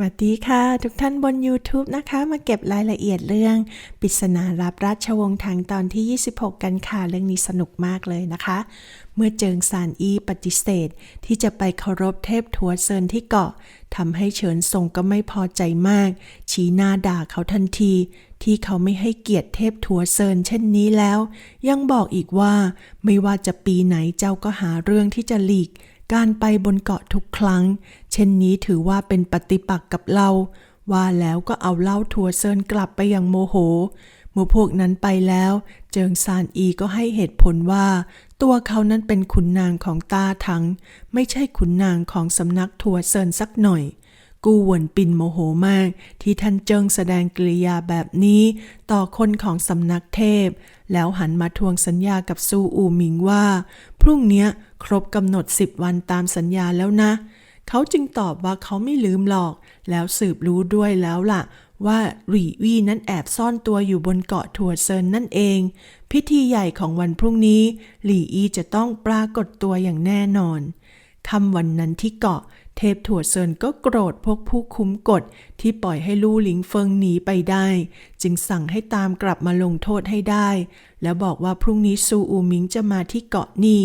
วัสดีค่ะ ทุกท่านบน YouTube นะคะ มาเก็บรายละเอียดเรื่องปริศนารับราชวงศ์ทางตอนที่ 26 กันค่ะ เรื่องนี้สนุกมากเลยนะคะ เมื่อเจิงซานอีปฏิเสธ ที่จะไปเคารพเทพทัวเซินที่เกาะทำให้เฉินซงก็ไม่พอใจมาก ชี้หน้าด่าเขาทันที ที่เขาไม่ให้เกียรติเทพทัวเซินเช่นนี้แล้ว ยังบอกอีกว่าไม่ว่าจะปีไหนเจ้าก็หาเรื่องที่จะหลีก การไปบนเกาะทุกครั้ง เช่นนี้ถือว่าเป็นปฏิปักษ์กับเรา ว่าแล้วก็เอาเหล้าทัวเซินกลับไปยังโมโห เมื่อพวกนั้นไปแล้ว เจิงซานอีก็ให้เหตุผลว่า ตัวเขานั้นเป็นขุนนางของตาทัง ไม่ใช่ขุนนางของสำนักทัวเซินสักหน่อย กูหวนปินโมโหมาก ที่ท่านเจิงแสดงกริยาแบบนี้ ต่อคนของสำนักเทพ แล้วหันมาทวงสัญญากับซูอูหมิงว่า พรุ่งนี้ครบกำหนดสิบวันตามสัญญาแล้วนะ เขาจึงตอบว่าเขาไม่ลืมหรอก แล้วสืบรู้ด้วยแล้วล่ะ ว่าหรี่วี่นั้นแอบซ่อนตัวอยู่บนเกาะทัวเซินนั่นเอง พิธีใหญ่ของวันพรุ่งนี้ หลี่อีจะต้องปรากฏตัวอย่างแน่นอนคำวันนั้นที่เกาะ เทพถั่วเซินก็โกรธพวกผู้คุ้มกฎที่ปล่อยให้ลู่หลิงเฟิงหนีไปได้ จึงสั่งให้ตามกลับมาลงโทษให้ได้ แล้วบอกว่าพรุ่งนี้ซูอูหมิงจะมาที่เกาะนี่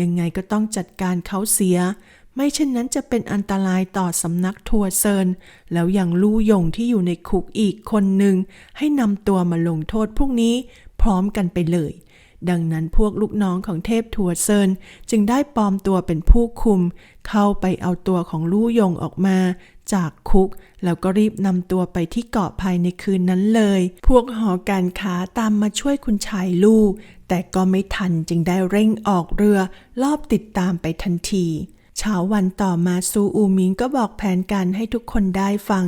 ยังไงก็ต้องจัดการเขาเสีย ไม่เช่นนั้นจะเป็นอันตรายต่อสำนักทัวเซิน แล้วยังลู่ยงที่อยู่ในคุกอีกคนหนึ่งให้นำตัวมาลงโทษพรุ่งนี้พร้อมกันไปเลย ดังนั้นพวกลูกน้องของเทพทัวเซินจึงได้ปลอมตัวเป็นผู้คุม เข้าไปเอาตัวของลู่ยงออกมา จากคุก แล้วก็รีบนำตัวไปที่เกาะภายในคืนนั้นเลย พวกหอการค้าตามมาช่วยคุณชายลู่แต่ก็ไม่ทันจึงได้เร่งออกเรือ ลอบติดตามไปทันที เช้าวันต่อมาซูอูมิงก็บอกแผนการให้ทุกคนได้ฟัง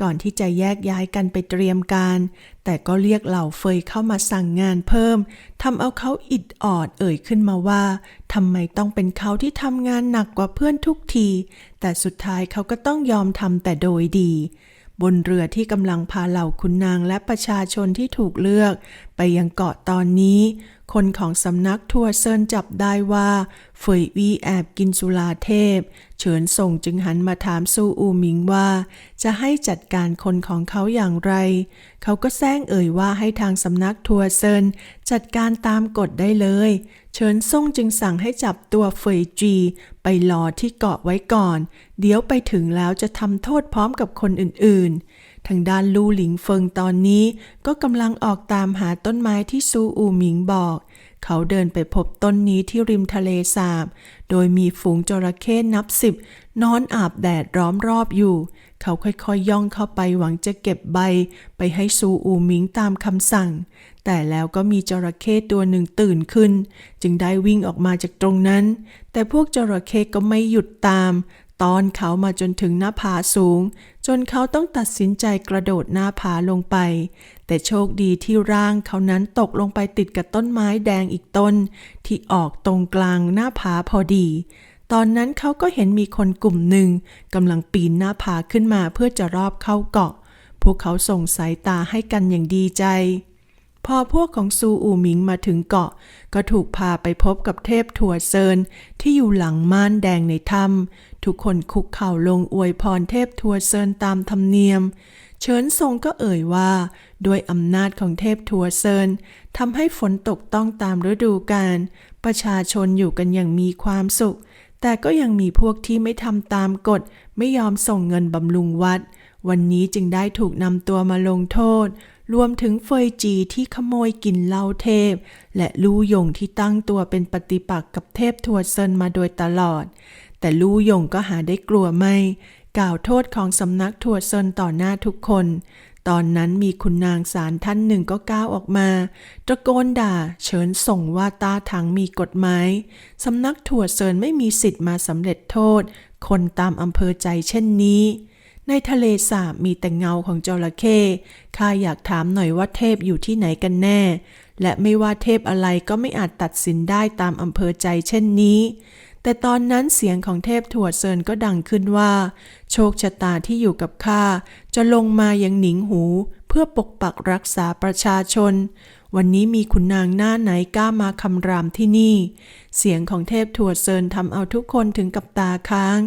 ก่อนที่จะแยกย้ายกันไปเตรียมการ แต่ก็เรียกเหล่าเฟยเข้ามาสั่งงานเพิ่มทำเอาเขาอิดออดเอ่ยขึ้นมาว่าทำไมต้องเป็นเขาที่ทำงานหนักกว่าเพื่อนทุกที แต่สุดท้ายเขาก็ต้องยอมทำแต่โดยดี บนเรือที่กำลังพาเหล่าขุนนางและประชาชนที่ถูกเลือก ไปยังเกาะตอนนี้ คนของสำนักทัวเซินจับได้ว่าเฟยวีแอบกินสุราเทพ เฉินส่งจึงหันมาถามซูอูหมิงว่า จะให้จัดการคนของเขาอย่างไร เขาก็แซงเอ่ยว่าให้ทางสำนักทัวเซินจัดการตามกฎได้เลย เฉินซ่งจึงสั่งให้จับตัวเฟยจี ไปรอที่เกาะไว้ก่อน เดี๋ยวไปถึงแล้วจะทำโทษพร้อมกับคนอื่นๆ ทางด้านลู่หลิงเฟิงตอนนี้ก็กำลังออกตามหาต้นไม้ที่ซูอูหมิงบอก เขาเดินไปพบต้นนี้ที่ริมทะเลสาบ โดยมีฝูงจระเข้นับสิบนอนอาบแดดร้อมรอบอยู่ เขาค่อยๆยย่องเข้าไปหวังจะเก็บใบ ไปให้ซูอูหมิงตามคำสั่ง แต่แล้วก็มีจระเข้ตัวหนึ่งตื่นขึ้น จึงได้วิ่งออกมาจากตรงนั้น แต่พวกจระเข้ก็ไม่หยุดตาม ตอนเขามาจนถึงหน้าผาสูง จนเขาต้องตัดสินใจกระโดดหน้าผาลงไป แต่โชคดีที่ร่างเขานั้นตกลงไปติดกับต้นไม้แดงอีกต้น ที่ออกตรงกลางหน้าผาพอดี ตอนนั้นเขาก็เห็นมีคนกลุ่มหนึ่งกำลังปีนหน้าผาขึ้นมาเพื่อจะรอบเข้าเกาะ พวกเขาส่งสายตาให้กันอย่างดีใจ พอพวกของซูอูหมิงมาถึงเกาะ ก็ถูกพาไปพบกับเทพถั่วเซินที่อยู่หลังม่านแดงในถ้ำทุกคนคุกเข่าลงอวยพรเทพถั่วเซินตามธรรมเนียม เฉินทรงก็เอ่ยว่า ด้วยอำนาจของเทพถั่วเซินทำให้ฝนตกต้องตามฤดูกาลประชาชนอยู่กันอย่างมีความสุข แต่ก็ยังมีพวกที่ไม่ทำตามกฎ ไม่ยอมส่งเงินบำรุงวัด วันนี้จึงได้ถูกนำตัวมาลงโทษ รวมถึงเฟยจีที่ขโมยกินเหล้าเทพ และลู่ยงที่ตั้งตัวเป็นปฏิปักษ์กับเทพทวดเซินมาโดยตลอด แต่ลู่ยงก็หาได้กลัวไม่ กล่าวโทษของสำนักทวดเซินต่อหน้าทุกคน ตอนนั้นมีคุณนางสารท่านหนึ่งก็ก้าวออกมา ตะโกนด่า เชิญส่งว่าตาถังมีกฎหมายสำนักถั่วเซินไม่มีสิทธิ์มาสำเร็จโทษ คนตามอำเภอใจเช่นนี้ ในทะเลสาบมีแต่เงาของจระเข้ข้าอยากถามหน่อยว่าเทพอยู่ที่ไหนกันแน่ และไม่ว่าเทพอะไรก็ไม่อาจตัดสินได้ตามอำเภอใจเช่นนี้ แต่ตอนนั้นเสียงของเทพถั่วเซินก็ดังขึ้นว่า โชคชะตาที่อยู่กับข้าจะลงมายังหนิงหู เพื่อปกปักรักษาประชาชน วันนี้มีขุนนางหน้าไหนกล้ามาคำรามที่นี่ เสียงของเทพถั่วเซินทำเอาทุกคนถึงกับตาค้าง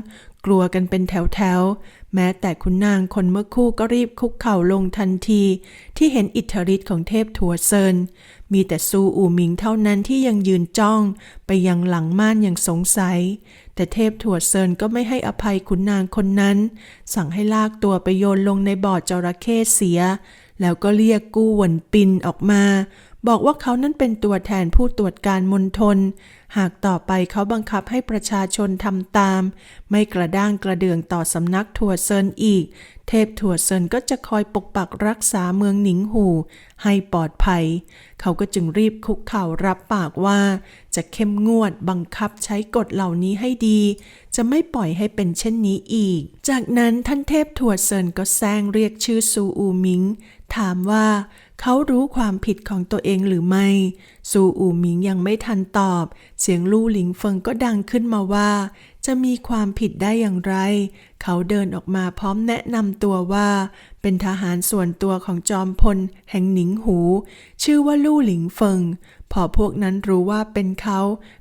กลัวกันเป็นแถวๆ แม้แต่คุณนางคนเมื่อคู่ก็รีบคุกเข่าลงทันที ที่เห็นอิทธิฤทธิ์ของเทพถัวเซิน มีแต่ซูอูหมิงเท่านั้นที่ยังยืนจ้องไปยังหลังม่านอย่างสงสัย แต่เทพถั่วเซินก็ไม่ให้อภัยขุนนางคนนั้น สั่งให้ลากตัวไปโยนลงในบ่อจระเข้เสีย แล้วก็เรียกกู้หวนปินออกมา บอกว่าเขานั้นเป็นตัวแทนผู้ตรวจการมณฑล หากต่อไปเขาบังคับให้ประชาชนทำตาม ไม่กระด้างกระเดืองต่อสำนักถั่วเซินอีก เทพถั่วเซินก็จะคอยปกปักรักษาเมืองหนิงหู ให้ปลอดภัย เขาก็จึงรีบคุกเข่ารับปากว่า จะเข้มงวดบังคับใช้กฎเหล่านี้ให้ดี จะไม่ปล่อยให้เป็นเช่นนี้อีก จากนั้นท่านเทพถั่วเซินก็แซงเรียกชื่อซูอูหมิงถามว่า เขารู้ความผิดของตัวเองหรือไม่ ซูอูหมิงยังไม่ทันตอบ เสียงลู่หลิงเฟิงก็ดังขึ้นมาว่า จะมีความผิดได้อย่างไร เขาเดินออกมาพร้อมแนะนำตัวว่า เป็นทหารส่วนตัวของจอมพลแห่งหนิงหู ชื่อว่าลู่หลิงเฟิง พอพวกนั้นรู้ว่าเป็นเขา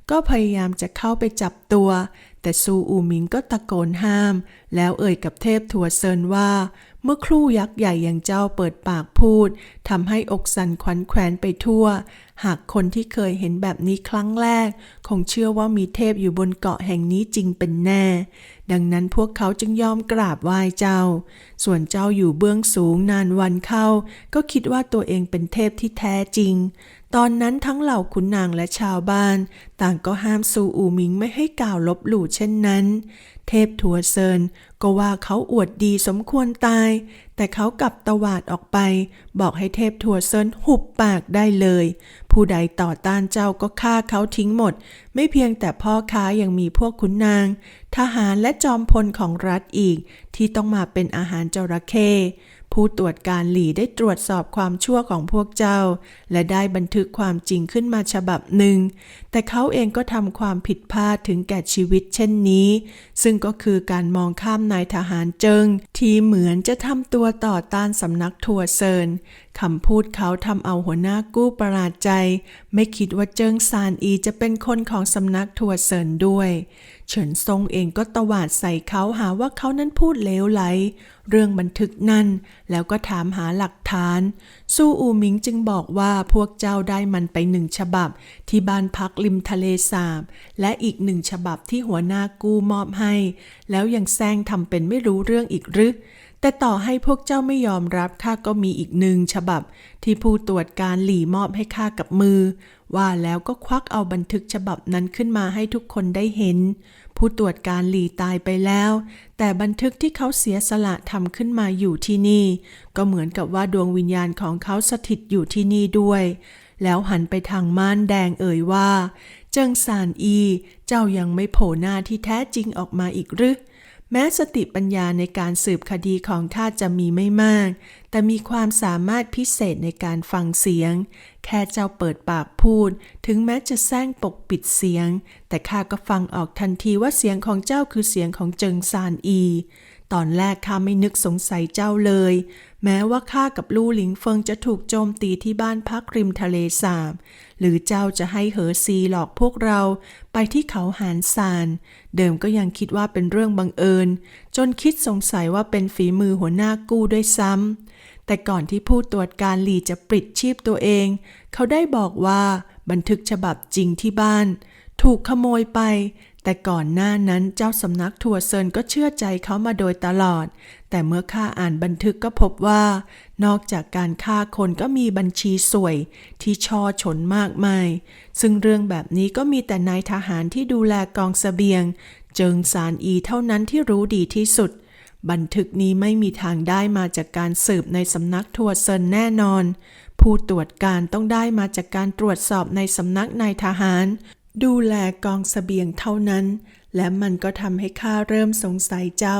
ก็พยายามจะเข้าไปจับตัว แต่ซูอูหมิงก็ตะโกนห้าม แล้วเอ่ยกับเทพถั่วเซินว่า เมื่อครู่ยักษ์ใหญ่อย่างเจ้าเปิดปากพูดทำให้อกสั่นขวัญแขวนไปทั่ว หากคนที่เคยเห็นแบบนี้ครั้งแรก คงเชื่อว่ามีเทพอยู่บนเกาะแห่งนี้จริงเป็นแน่ ดังนั้นพวกเขาจึงยอมกราบไหว้เจ้า ส่วนเจ้าอยู่เบื้องสูงนานวันเข้า ก็คิดว่าตัวเองเป็นเทพที่แท้จริง ตอนนั้นทั้งเหล่าขุนนางและชาวบ้าน ต่างก็ห้ามซูอูหมิงไม่ให้กล่าวลบหลู่เช่นนั้น เทพถัวเซินก็ว่าเขาอวดดีสมควรตาย แต่เขากลับตวาดออกไป บอกให้เทพถัวเซินหุบปากได้เลย ผู้ใดต่อต้านเจ้าก็ฆ่าเขาทิ้งหมด ไม่เพียงแต่พ่อค้ายังมีพวกขุนนาง ทหารและจอมพลของรัฐอีก ที่ต้องมาเป็นอาหารจระเข้ ผู้ตรวจการหลี่ได้ตรวจสอบความชั่วของพวกเจ้า และได้บันทึกความจริงขึ้นมาฉบับหนึ่ง แต่เขาเองก็ทำความผิดพลาดถึงแก่ชีวิตเช่นนี้ ซึ่งก็คือการมองข้ามนายทหารเจิง ที่เหมือนจะทำตัวต่อต้านสำนักทัวเซินคำพูดเขาทำเอาหัวหน้ากู้ประหลาดใจ ไม่คิดว่าเจิงซานอีจะเป็นคนของสำนักทัวเซินด้วย เฉินซงเองก็ตวาดใส่เขาหาว่าเขานั้นพูดเลวไหล เรื่องบันทึกนั่น แล้วก็ถามหาหลักฐาน สู้อูหมิงจึงบอกว่าพวกเจ้าได้มันไปหนึ่งฉบับ ที่บ้านพักริมทะเลสาบ และอีกหนึ่งฉบับที่หัวหน้ากู้มอบให้ แล้วยังแซงทำเป็นไม่รู้เรื่องอีกหรือแต่ต่อให้พวกเจ้าไม่ยอมรับข้าก็มีอีกหนึ่งฉบับ ที่ผู้ตรวจการหลี่มอบให้ข้ากับมือ ว่าแล้วก็ควักเอาบันทึกฉบับนั้นขึ้นมาให้ทุกคนได้เห็น ผู้ตรวจการหลีตายไปแล้ว แต่บันทึกที่เขาเสียสละทำขึ้นมาอยู่ที่นี่ ก็เหมือนกับว่าดวงวิญญาณของเขาสถิตอยู่ที่นี่ด้วย แล้วหันไปทางม่านแดงเอ่ยว่า เจิงซานอี เจ้ายังไม่โผล่หน้าที่แท้จริงออกมาอีกหรือ แม้สติปัญญาในการสืบคดีของข้าจะมีไม่มาก แต่มีความสามารถพิเศษในการฟังเสียง แค่เจ้าเปิดปากพูด ถึงแม้จะแซงปกปิดเสียง แต่ข้าก็ฟังออกทันทีว่าเสียงของเจ้าคือเสียงของเจิงซานอี ตอนแรกข้าไม่นึกสงสัยเจ้าเลย แม้ว่าข้ากับลู่หลิงเฟิงจะถูกโจมตีที่บ้านพักริมทะเลสาบ หรือเจ้าจะให้เหอซีหลอกพวกเราไปที่เขาหานซาน เดิมก็ยังคิดว่าเป็นเรื่องบังเอิญ จนคิดสงสัยว่าเป็นฝีมือหัวหน้ากู้ด้วยซ้ำ แต่ก่อนที่ผู้ตรวจการหลีจะปลิดชีพตัวเอง เขาได้บอกว่าบันทึกฉบับจริงที่บ้าน ถูกขโมยไป แต่ก่อนหน้านั้นเจ้าสำนักทัวเซินก็เชื่อใจเขามาโดยตลอด แต่เมื่อข้าอ่านบันทึกก็พบว่า นอกจากการฆ่าคนก็มีบัญชีสวยที่ช่อฉนมากมาย ซึ่งเรื่องแบบนี้ก็มีแต่นายทหารที่ดูแลกองสเสบียง เจิงซานอีเท่านั้นที่รู้ดีที่สุด บันทึกนี้ไม่มีทางได้มาจากการสืบในสำนักทัวเซินแน่นอน ผู้ตรวจการต้องได้มาจากการตรวจสอบในสำนักนายทหาร ดูแลกองสเสบียงเท่านั้น และมันก็ทำให้ข้าเริ่มสงสัยเจ้า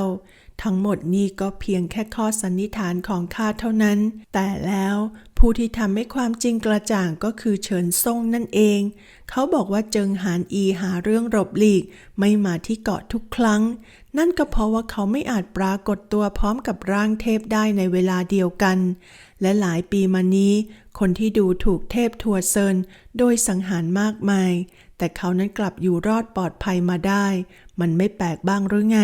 ทั้งหมดนี้ก็เพียงแค่ข้อสันนิษฐานของข้าเท่านั้น แต่แล้วผู้ที่ทำให้ความจริงกระจ่างก็คือเฉินซ่งนั่นเอง เขาบอกว่าเจิงหานอีหาเรื่องหลบหลีก ไม่มาที่เกาะทุกครั้ง นั่นก็เพราะว่าเขาไม่อาจปรากฏตัวพร้อมกับร่างเทพได้ในเวลาเดียวกัน และหลายปีมานี้ คนที่ดูถูกเทพทัวเซินโดยสังหารมากมาย แต่เขานั้นกลับอยู่รอดปลอดภัยมาได้ มันไม่แปลกบ้างหรือไง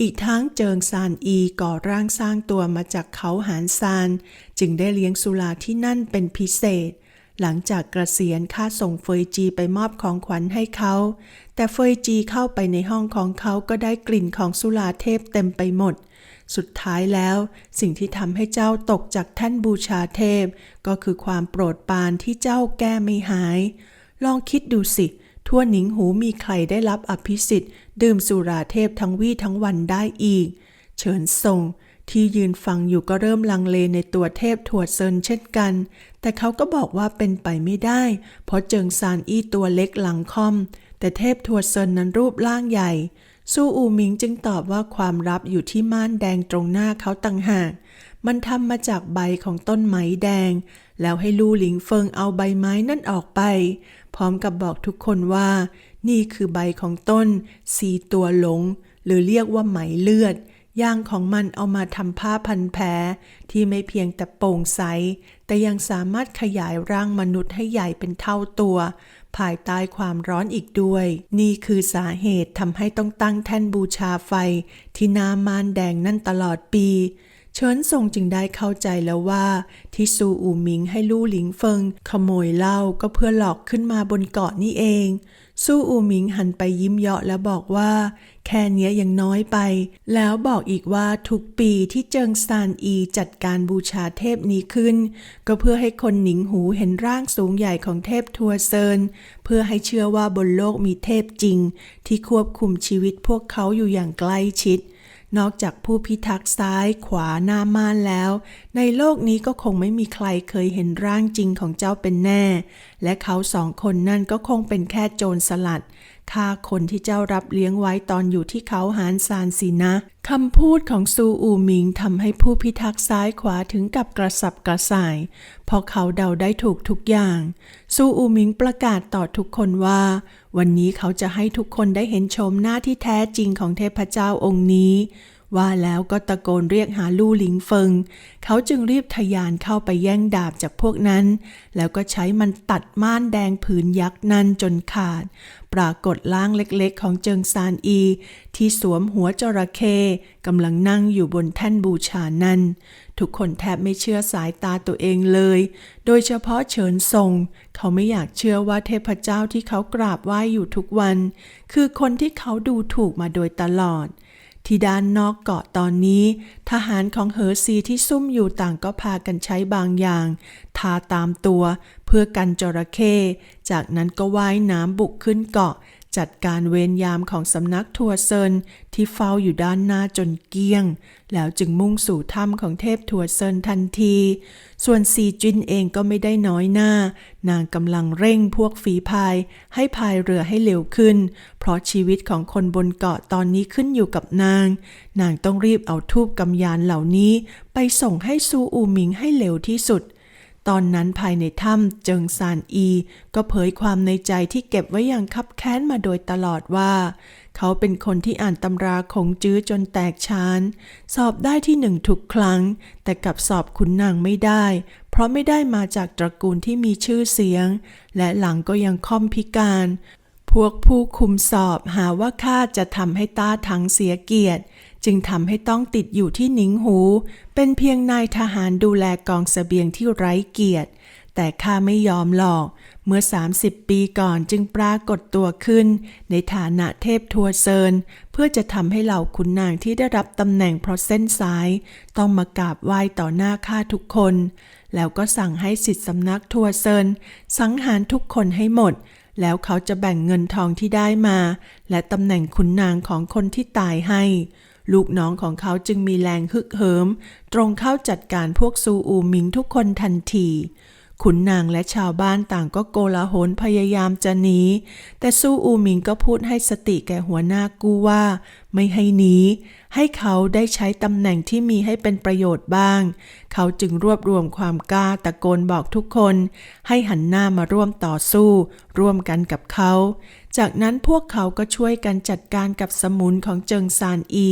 อีกทั้งเจิงซานอีก่อร่างสร้างตัวมาจากเขาหานซาน จึงได้เลี้ยงสุลาที่นั่นเป็นพิเศษ หลังจากเกษียณข้าส่งเฟยจีไปมอบของขวัญให้เขา แต่เฟยจีเข้าไปในห้องของเขาก็ได้กลิ่นของสุราเทพเต็มไปหมด สุดท้ายแล้ว สิ่งที่ทำให้เจ้าตกจากแท่นบูชาเทพ ก็คือความโปรดปรานที่เจ้าแก้ไม่หาย ลองคิดดูสิ ทั่วหนิงหูมีใครได้รับอภิสิทธิ์ ดื่มสุราเทพทั้งวี่ทั้งวันได้อีก เฉินส่ง ที่ยืนฟังอยู่ก็เริ่มลังเลในตัวเทพถั่วเซินเช่นกัน แต่เขาก็บอกว่าเป็นไปไม่ได้ เพราะเจิงซานอี้ตัวเล็กหลังคอม แต่เทพถั่วเซินนั้นรูปร่างใหญ่สู้อูหมิงจึงตอบว่าความลับอยู่ที่ม่านแดงตรงหน้าเขาต่างหาก มันทำมาจากใบของต้นไม้แดง แล้วให้ลู่หลิงเฟิงเอาใบไม้นั่นออกไป พร้อมกับบอกทุกคนว่า นี่คือใบของต้นสีตัวหลง หรือเรียกว่าไหมเลือด ยางของมันเอามาทำผ้าพันแผลที่ไม่เพียงแต่โปร่งใส แต่ยังสามารถขยายร่างมนุษย์ให้ใหญ่เป็นเท่าตัว ภายใต้ความร้อนอีกด้วย นี่คือสาเหตุทำให้ต้องตั้งแท่นบูชาไฟ ที่น้ามานแดงนั่นตลอดปีเฉินซงจึงได้เข้าใจแล้วว่า ที่ซูอูหมิงให้ลู่หลิงเฟิง ขโมยเหล้าก็เพื่อหลอกขึ้นมาบนเกาะนี่เอง ซูอูหมิงหันไปยิ้มเยาะแล้วบอกว่า แค่เนี้ยยังน้อยไป แล้วบอกอีกว่าทุกปีที่เจิงซานอีจัดการบูชาเทพนี้ขึ้น ก็เพื่อให้คนหนิงหูเห็นร่างสูงใหญ่ของเทพทัวเซิน เพื่อให้เชื่อว่าบนโลกมีเทพจริง ที่ควบคุมชีวิตพวกเขาอยู่อย่างใกล้ชิด นอกจากผู้พิทักษ์ซ้ายขวาหน้าม่านแล้ว ในโลกนี้ก็คงไม่มีใครเคยเห็นร่างจริงของเจ้าเป็นแน่ และเขาสองคนนั่นก็คงเป็นแค่โจรสลัด ฆ่าคนที่เจ้ารับเลี้ยงไว้ตอนอยู่ที่เขาหานซานสินะคำพูดของซูอูหมิงทำให้ผู้พิทักษ์ซ้ายขวาถึงกับกระสับกระส่ายเพราะเขาเดาได้ถูกทุกอย่าง ซูอูหมิงประกาศต่อทุกคนว่า วันนี้เขาจะให้ทุกคนได้เห็นชมหน้าที่แท้จริงของเทพเจ้าองค์นี้ ว่าแล้วก็ตะโกนเรียกหาลู่หลิงเฟิง เขาจึงรีบทะยานเข้าไปแย่งดาบจากพวกนั้น แล้วก็ใช้มันตัดม่านแดงผืนยักษ์นั้นจนขาด ปรากฏร่างเล็กๆ ของเจิงซานอี ที่สวมหัวจระเข้กำลังนั่งอยู่บนแท่นบูชานั้น ทุกคนแทบไม่เชื่อสายตาตัวเองเลย โดยเฉพาะเฉินซงเขาไม่อยากเชื่อว่าเทพเจ้าที่เขากราบไหว้อยู่ทุกวัน คือคนที่เขาดูถูกมาโดยตลอด ที่ด้านนอกเกาะตอนนี้ ทหารของเฮอร์ซีที่ซุ่มอยู่ต่างก็พากันใช้บางอย่าง ทาตามตัว เพื่อกันจระเข้จากนั้นก็ว่ายน้ำบุกขึ้นเกาะ จัดการเวรยามของสำนักทัวเซินที่เฝ้าอยู่ด้านหน้าจนเกลี้ยง แล้วจึงมุ่งสู่ถ้ำของเทพทัวเซินทันที ส่วนซีจินเองก็ไม่ได้น้อยหน้า นางกำลังเร่งพวกฝีพาย ให้พายเรือให้เร็วขึ้น เพราะชีวิตของคนบนเกาะตอนนี้ขึ้นอยู่กับนาง นางต้องรีบเอาทูบกำยานเหล่านี้ ไปส่งให้ซูอูหมิงให้เร็วที่สุด ตอนนั้นภายในถ้ำเจิงซานอี ก็เผยความในใจที่เก็บไว้อย่างคับแค้นมาโดยตลอดว่า เขาเป็นคนที่อ่านตำราคงจื้อจนแตกชานสอบได้ที่หนึ่งทุกครั้ง แต่กับสอบขุนนางไม่ได้ เพราะไม่ได้มาจากตระกูลที่มีชื่อเสียง และหลังก็ยังค่อมพิการ พวกผู้คุมสอบหาว่าข้าจะทำให้ต้าถังเสียเกียรติ จึงทำให้ต้องติดอยู่ที่หนิงหู เป็นเพียงนายทหารดูแลกองสเสบียงที่ไร้เกียรติ แต่ข้าไม่ยอมหรอก เมื่อ 30 ปีก่อนจึงปรากฏตัวขึ้น ในฐานะเทพทัวเซิน เพื่อจะทำให้เหล่าขุนนางที่ได้รับตำแหน่งเพราะเส้นสาย ต้องมากราบไหว้ต่อหน้าข้าทุกคน แล้วก็สั่งให้สิทธิสำนักทัวเซินสังหารทุกคนให้หมด แล้วเขาจะแบ่งเงินทองที่ได้มา และตำแหน่งขุนนางของคนที่ตายให้ ลูกน้องของเขาจึงมีแรงฮึกเหิม ตรงเข้าจัดการพวกซูอูหมิงทุกคนทันที ขุนนางและชาวบ้านต่างก็โกลาหลพยายามจะหนี แต่ซูอูหมิงก็พูดให้สติแก่หัวหน้ากู้ว่า ไม่ให้หนี ให้เขาได้ใช้ตำแหน่งที่มีให้เป็นประโยชน์บ้าง เขาจึงรวบรวมความกล้าตะโกนบอกทุกคน ให้หันหน้ามาร่วมต่อสู้ ร่วมกันกับเขา จากนั้นพวกเขาก็ช่วยกันจัดการกับสมุนของเจิงซานอี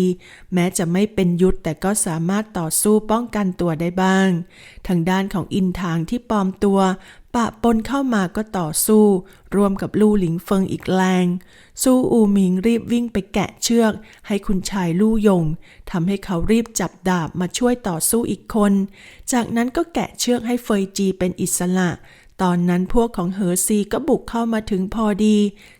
แม้จะไม่เป็นยุทธแต่ก็สามารถต่อสู้ป้องกันตัวได้บ้าง ทางด้านของอินทางที่ปลอมตัว ปะปนเข้ามาก็ต่อสู้ รวมกับลู่หลิงเฟิงอีกแรงสู้อูหมิงรีบวิ่งไปแกะเชือก ให้คุณชายลู่ยงทำให้เขารีบจับดาบมาช่วยต่อสู้อีกคน จากนั้นก็แกะเชือกให้เฟยจีเป็นอิสระ ตอนนั้นพวกของเฮอร์ซีก็บุกเข้ามาถึงพอดี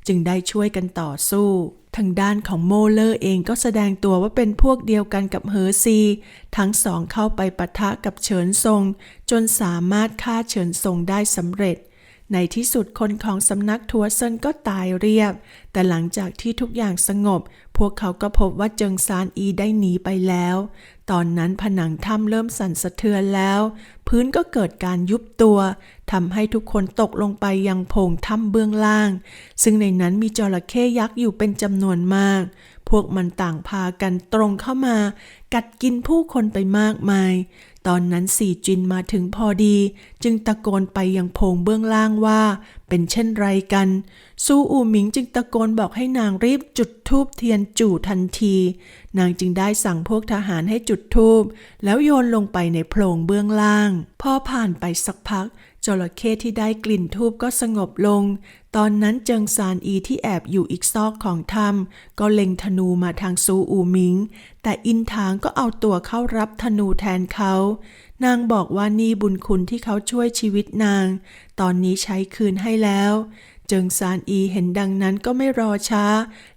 จึงได้ช่วยกันต่อสู้ ทางด้านของโมเลอร์เองก็แสดงตัวว่าเป็นพวกเดียวกันกับเฮอร์ซี ทั้งสองเข้าไปปะทะกับเฉินซงจนสามารถฆ่าเฉินซงได้สำเร็จ ในที่สุดคนของสำนักทัวเซินก็ตายเรียบ แต่หลังจากที่ทุกอย่างสงบ พวกเขาก็พบว่าเจิงซานอีได้หนีไปแล้ว ตอนนั้นผนังถ้ำเริ่มสั่นสะเทือนแล้ว พื้นก็เกิดการยุบตัวทำให้ทุกคนตกลงไปยังโพงถ้ำเบื้องล่าง ซึ่งในนั้นมีจระเข้ยักษ์อยู่เป็นจำนวนมาก พวกมันต่างพากันตรงเข้ามา กัดกินผู้คนไปมากมาย ตอนนั้นสี่จินมาถึงพอดี จึงตะโกนไปยังโพงเบื้องล่างว่า เป็นเช่นไรกัน ซูอูหมิงจึงตะโกนบอกให้นางรีบจุดธูปเทียนจู่ทันที นางจึงได้สั่งพวกทหารให้จุดธูปแล้วโยนลงไปในโพรงเบื้องล่าง พอผ่านไปสักพัก จระเข้ที่ได้กลิ่นทูบก็สงบลง ตอนนั้นเจิงซานอีที่แอบอยู่อีกซอกของถ้ำก็เล็งธนูมาทางซูอูหมิง แต่อินทางก็เอาตัวเข้ารับธนูแทนเขา นางบอกว่านี่บุญคุณที่เขาช่วยชีวิตนาง ตอนนี้ใช้คืนให้แล้ว เจิงซานอีเห็นดังนั้นก็ไม่รอช้า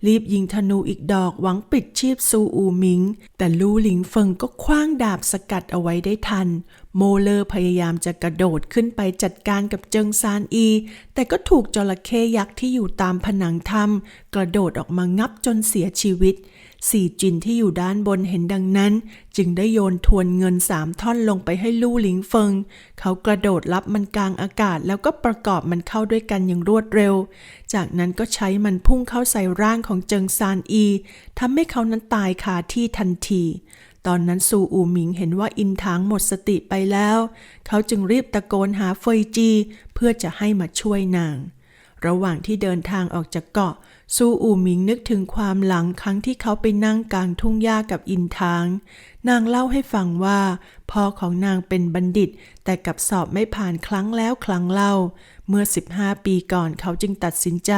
รีบยิงธนูอีกดอกหวังปิดชีพซูอูหมิง แต่ลู่หลิงเฟิงก็คว้างดาบสกัดเอาไว้ได้ทัน โมเลอร์พยายามจะกระโดดขึ้นไปจัดการกับเจิงซานอี แต่ก็ถูกจระเข้ยักษ์ที่อยู่ตามผนังถ้ำกระโดดออกมางับจนเสียชีวิต สี่จินที่อยู่ด้านบนเห็นดังนั้น จึงได้โยนทวนเงินสามท่อนลงไปให้ลู่หลิงเฟิง เขากระโดดรับมันกลางอากาศแล้วก็ประกอบมันเข้าด้วยกันอย่างรวดเร็ว จากนั้นก็ใช้มันพุ่งเข้าใส่ร่างของเจิงซานอีทำให้เขานั้นตายคาที่ทันที ตอนนั้นซูอูหมิงเห็นว่าอินทางหมดสติไปแล้ว เขาจึงรีบตะโกนหาเฟยจี เพื่อจะให้มาช่วยนาง ระหว่างที่เดินทางออกจากเกาะ ซูอูหมิงนึกถึงความหลังครั้งที่เขาไปนั่งกลางทุ่งหญ้ากับอินทาง นางเล่าให้ฟังว่าพ่อของนางเป็นบัณฑิต แต่กับสอบไม่ผ่านครั้งแล้วครั้งเล่า เมื่อ 15 ปีก่อนเขาจึงตัดสินใจ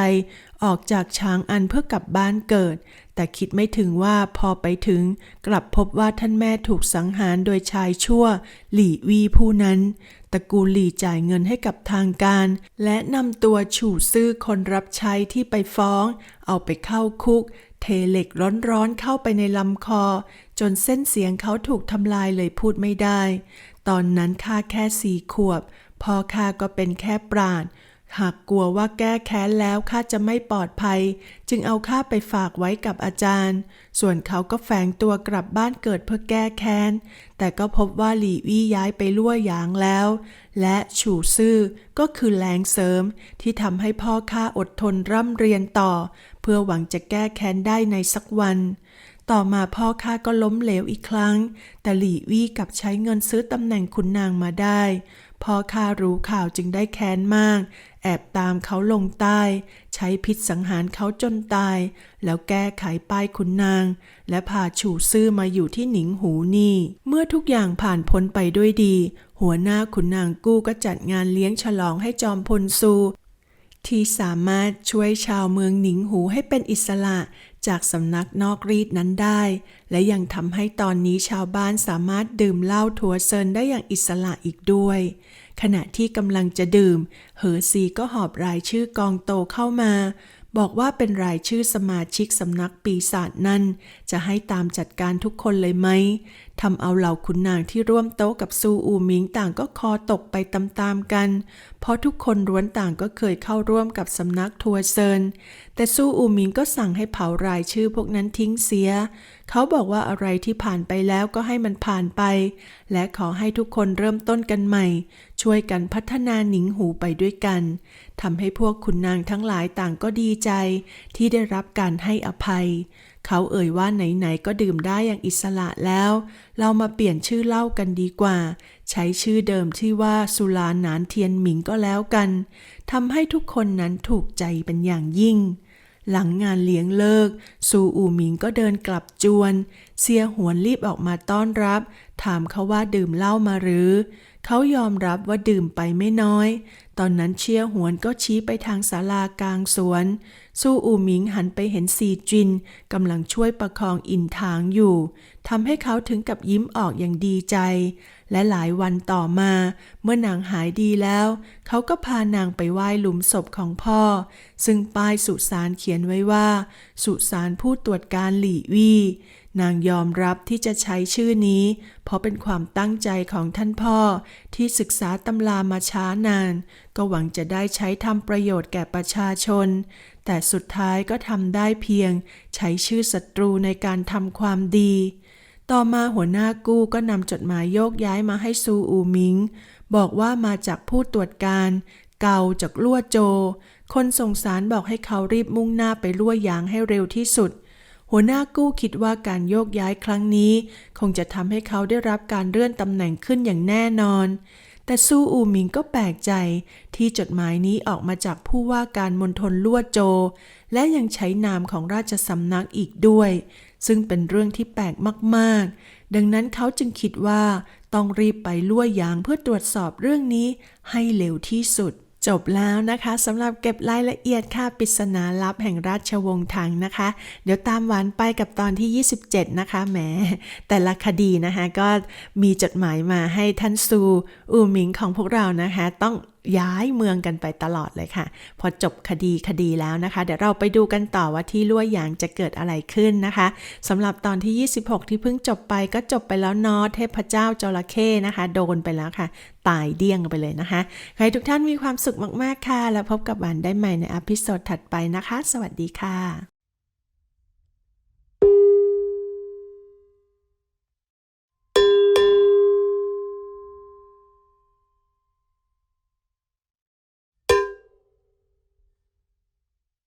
ออกจากช้างอันเพื่อกลับบ้านเกิดแต่คิดไม่ถึงว่าพอไปถึงกลับพบว่าท่านแม่ถูกสังหารโดยชายชั่ว หลี่วีผู้นั้นตระกูลหลี่จ่ายเงินให้กับทางการ และนำตัวฉู่ซื่อคนรับใช้ที่ไปฟ้อง เอาไปเข้าคุก เทเหล็กร้อนๆเข้าไปในลำคอ จนเส้นเสียงเขาถูกทำลายเลยพูดไม่ได้ ตอนนั้นข้าแค่สี่ขวบพ่อข้าก็เป็นแค่ปราด หากกลัวว่าแก้แค้นแล้วข้าจะไม่ปลอดภัย จึงเอาข้าไปฝากไว้กับอาจารย์ ส่วนเขาก็แฝงตัวกลับบ้านเกิดเพื่อแก้แค้น แต่ก็พบว่าหลี่วี่ย้ายไปลั่วหยางแล้ว และฉู่ซื่อก็คือแรงเสริมที่ทำให้พ่อข้าอดทนร่ำเรียนต่อ เพื่อหวังจะแก้แค้นได้ในสักวัน ต่อมาพ่อข้าก็ล้มเหลวอีกครั้ง แต่หลี่วี่กลับใช้เงินซื้อตำแหน่งขุนนางมาได้ พ่อข้ารู้ข่าวจึงได้แค้นมาก แอบตามเขาลงใต้ ใช้พิษสังหารเขาจนตาย แล้วแก้ไขป้ายขุนนาง และพาฉู่ซื่อมาอยู่ที่หนิงหูนี่ เมื่อทุกอย่างผ่านพ้นไปด้วยดี หัวหน้าขุนนางกู้ก็จัดงานเลี้ยงฉลองให้จอมพลซูที่สามารถช่วยชาวเมืองหนิงหูให้เป็นอิสระ จากสำนักนอกรีดนั้นได้ และยังทำให้ตอนนี้ชาวบ้านสามารถดื่มเหล้าทัวเซินได้อย่างอิสระอีกด้วย ขณะที่กำลังจะดื่ม เหอซีก็หอบรายชื่อกองโตเข้ามา บอกว่าเป็นรายชื่อสมาชิกสำนักปีศาจนั่น จะให้ตามจัดการทุกคนเลยไหม ทำเอาเหล่าขุนนางที่ร่วมโต๊ะกับซูอูหมิงต่างก็คอตกไปตามๆกัน เพราะทุกคนล้วนต่างก็เคยเข้าร่วมกับสำนักทัวเซิน แต่ซูอูหมิงก็สั่งให้เผารายชื่อพวกนั้นทิ้งเสีย เขาบอกว่าอะไรที่ผ่านไปแล้วก็ให้มันผ่านไป และขอให้ทุกคนเริ่มต้นกันใหม่ ช่วยกันพัฒนาหนิงหูไปด้วยกันทำให้พวกขุนนางทั้งหลายต่างก็ดีใจ ที่ได้รับการให้อภัย เขาเอ่ยว่าไหนๆก็ดื่มได้อย่างอิสระแล้ว เรามาเปลี่ยนชื่อเล่ากันดีกว่า ใช้ชื่อเดิมที่ว่าสุลาหนานเทียนหมิงก็แล้วกันทำให้ทุกคนนั้นถูกใจเป็นอย่างยิ่ง หลังงานเลี้ยงเลิก ซูอูหมิงก็เดินกลับจวนเสียหวนรีบออกมาต้อนรับ ถามเขาว่าดื่มเหล้ามาหรือ เขายอมรับว่าดื่มไปไม่น้อย ตอนนั้นเชียหวนก็ชี้ไปทางศาลากลางสวนซูอูหมิงหันไปเห็นซีจินกำลังช่วยประคองอินทางอยู่ทำให้เขาถึงกับยิ้มออกอย่างดีใจ และหลายวันต่อมา เมื่อนางหายดีแล้ว เขาก็พานางไปไหว้หลุมศพของพ่อ ซึ่งป้ายสุสานเขียนไว้ว่า สุสานผู้ตรวจการหลี่วี นางยอมรับที่จะใช้ชื่อนี้ เพราะเป็นความตั้งใจของท่านพ่อที่ศึกษาตำรามาช้านาน ก็หวังจะได้ใช้ทำประโยชน์แก่ประชาชน แต่สุดท้ายก็ทำได้เพียง ใช้ชื่อศัตรูในการทำความดี ต่อมาหัวหน้ากู้ก็นำจดหมายโยกย้ายมาให้ซูอูหมิง บอกว่ามาจากผู้ตรวจการ เกาจากลั่วโจ คนส่งสารบอกให้เขารีบมุ่งหน้าไปลั่วยางให้เร็วที่สุด หัวหน้ากู้คิดว่าการโยกย้ายครั้งนี้ คงจะทำให้เขาได้รับการเลื่อนตำแหน่งขึ้นอย่างแน่นอน แต่ซูอูหมิงก็แปลกใจที่จดหมายนี้ออกมาจากผู้ว่าการมณฑลลั่วโจ และยังใช้นามของราชสำนักอีกด้วย ซึ่งเป็นเรื่องที่แปลกมากๆ ดังนั้นเขาจึงคิดว่าต้องรีบไปลั่วยางเพื่อตรวจสอบเรื่องนี้ให้เร็วที่สุด จบแล้วนะคะสำหรับเก็บรายละเอียดค่าปริศนาลับแห่งราชวงศ์ถังนะคะ เดี๋ยวตามหวานไปกับตอนที่ 27 นะคะแหมแต่ละคดีนะคะก็มีจดหมายมาให้ท่านซูอูหมิงของพวกเรานะคะ ต้องย้ายเมืองกันไปตลอดเลยค่ะ พอจบคดีคดีแล้วนะคะ เดี๋ยวเราไปดูกันต่อว่าที่ลั่วหยางจะเกิดอะไรขึ้นนะคะสำหรับตอนที่ 26 ที่เพิ่งจบไปก็จบไปแล้วนอเทพเจ้าจระเข้นะคะ โดนไปแล้วค่ะ ตายเดี้ยงไปเลยนะคะใครทุกท่านมีความสุขมากๆค่ะ แล้วพบกับวานได้ใหม่ในอพิโซดถัดไปนะคะ สวัสดีค่ะ